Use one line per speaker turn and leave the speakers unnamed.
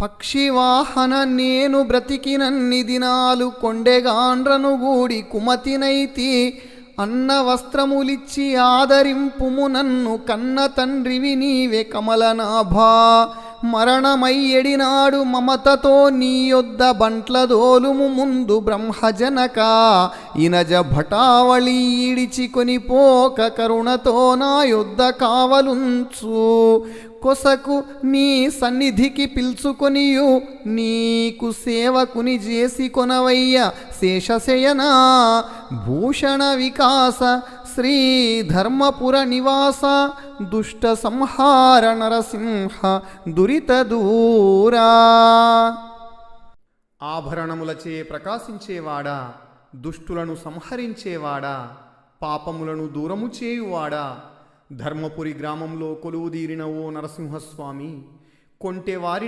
పక్షివాహన నేను బ్రతికినన్ని దినాలు కొండెగాండ్రను గూడి కుమతినైతి అన్న వస్త్రములిచ్చి ఆదరింపుము నన్ను కన్న తండ్రివి నీవే కమలనాభా. మరణమయ్యడినాడు మమతతో నీ యొద్ద బంట్లదోలుము ముందు బ్రహ్మజనక. ఇనజ భటావళి ఈడిచి కొనిపోక కరుణతో నా యొద్ద కావలుంచు. కొసకు నీ సన్నిధికి పిలుచుకొనియు నీకు సేవకుని చేసి కొనవయ్య శేషశయన. భూషణ వికాస శ్రీ ధర్మపుర నివాస దుష్ట సంహార నరసింహ దురిత దూరా. ఆభరణములచే ప్రకాశించేవాడా దుష్టులను సంహరించేవాడా పాపములను దూరము చేయువాడా? ధర్మపురి గ్రామంలో కొలువుదీరిన ఓ నరసింహస్వామి కొంటెవారి